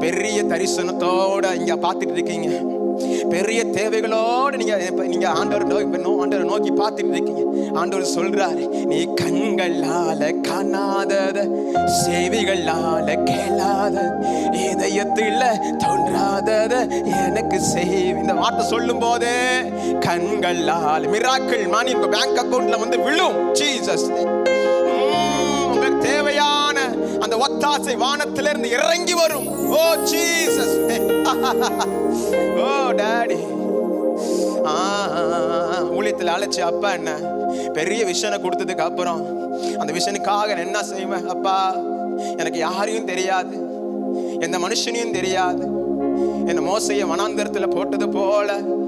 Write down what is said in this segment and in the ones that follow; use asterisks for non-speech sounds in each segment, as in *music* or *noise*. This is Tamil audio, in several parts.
பெரிய தரிசனத்தோட இங்க பார்த்துட்டு இருக்கீங்க. பெரிய தேவைகளோடு நீங்க நீங்க ஆண்டவர் நோக்கி நோ- ஆண்டவரை நோக்கி பார்த்துட்டு இருக்கீங்க. ஆண்டவர் சொல்றாரு நீ கண்களால காணாதத செவிகளால கேளாத இதயத்தில் தோன்றாதத எனக்கு செய். இந்த வார்த்தை சொல்லும் போதே கண்களால் மிராக்கள் மணி உங்க பேங்க் அக்கவுண்ட்ல வந்து விழும். ஜீசஸ் உங்களுக்கு தேவையா? அந்த ஒத்தாசை வானத்திலிருந்து இறங்கி வரும். ஓ ஜீசஸ் *laughs* ஓ டாடி ஊழியத்தில் அழைச்சி அப்பா என்ன? பெரிய விஷனை கொடுத்ததுக்கு அப்புறம் அந்த விஷனுக்காக நான் என்ன செய்வேன்? அப்பா எனக்கு யாரையும் தெரியாது. எந்த மனுஷனையும் தெரியாது. என்ன மோசைய வனாந்தரத்தில் போட்டது போல.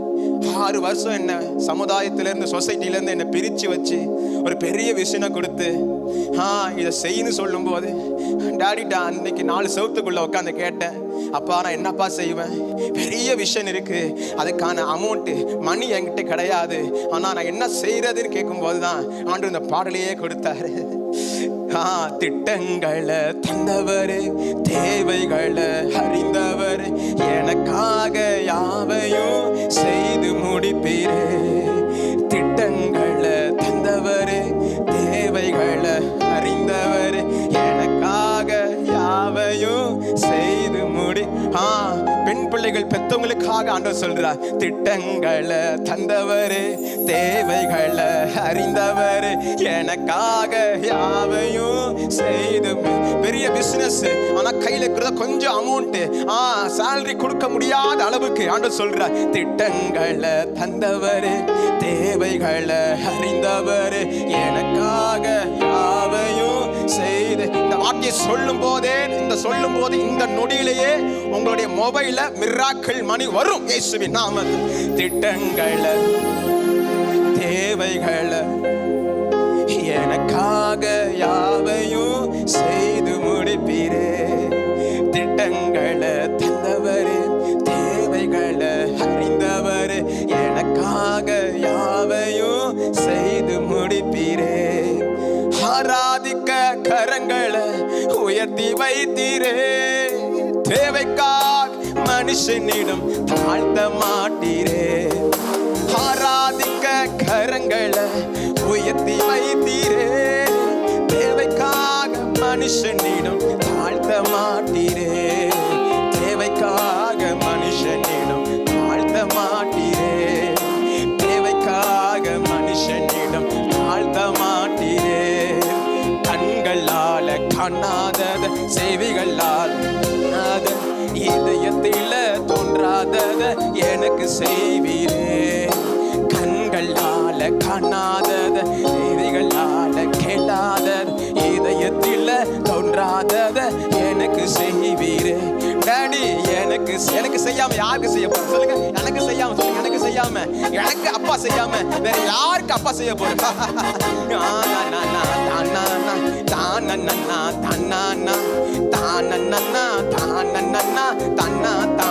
ஆறு வருஷம் என்ன சமுதாயத்திலேருந்து சொசைட்டிலேருந்து என்னை பிரித்து வச்சு ஒரு பெரிய விஷனை கொடுத்து ஆ இதை செய்யன்னு சொல்லும்போது டாடிட்டா அன்னைக்கு நாலு சவுத்துக்குள்ளே உட்காந்து கேட்டேன். அப்பா நான் என்னப்பா செய்வேன்? பெரிய விஷன் இருக்குது அதுக்கான அமௌண்ட்டு மணி என்கிட்ட கிடையாது. ஆனால் நான் என்ன செய்கிறதுன்னு கேட்கும்போது தான் ஆண்டு இந்த பாடலையே கொடுத்தாரு. ஆ திட்டங்களை தந்தவர் தேவைகளை அறிந்தவர். எனக்காக யாவையும் முடிப்பீரே திட்டங்களை தந்தவர் தேவைகளை அறிந்தவர். எனக்காக யாவையும் செய்து முடி ஆ பெண் பிள்ளைகள் பெத்தவங்களுக்காக ஆண்டவர் சொல்றார். திட்டங்களை தந்தவர் தேவைகளை அறிந்தவர். எனக்காக யாவையும் செய்து பெரிய பிசினஸ் ஆனா கையில இருக்கிறத கொஞ்சம் அமௌண்ட் ஆ சேலரி கொடுக்க முடியாத அளவுக்கு. ஆண்டு சொல்ற திட்டங்களை தந்தவர் தேவைகளை அறிந்தவர் எனக்காக யாவையும் செய்து. இந்த வார்த்தையை சொல்லும் போதே இந்த சொல்லும் போது இந்த நொடியிலேயே உங்களுடைய மொபைல மிராக்கள் மணி வரும். இயேசுவின் நாம திட்டங்களை தேவைகளை எனக்காக யாவையும் செய்து முடிப்பீரே. திட்டங்களை தந்தவரே தேவைகளை அறிந்தவரே எனக்காக யாவையும் செய்து முடிப்பீரே. ஆராதிக்க கரங்களை உயர்த்தி வைத்தீரே. தேவைக்காக மனுஷனிடம் தாழ்த்த மாட்டீரே. ஆராதிக்க கரங்களை உயர்த்தி வைத்தீரே. மனுஷனிடம் தாழ்த்த மாட்டீரே. தேவைக்காக மனுஷனிடம் தாழ்த்த மாட்டீரே. தேவைக்காக மனுஷனிடம் தாழ்த்த மாட்டீரே. கண்களால காணாதத செவிகளால் காணாத இதயத்தில தோன்றாதத எனக்கு செய்வீர். எனக்கு செய்வீரே. டாடி எனக்கு எனக்கு செய்யாம யாருக்கு செய்ய போறோம் சொல்லுங்க. எனக்கு செய்யாம சொல்லுங்க. எனக்கு செய்யாம எனக்கு அப்பா செய்யாம வேற யாருக்கு அப்பா செய்ய போறோம் தன்னா தான் தன்னா தன்னா தன்னா தன்னா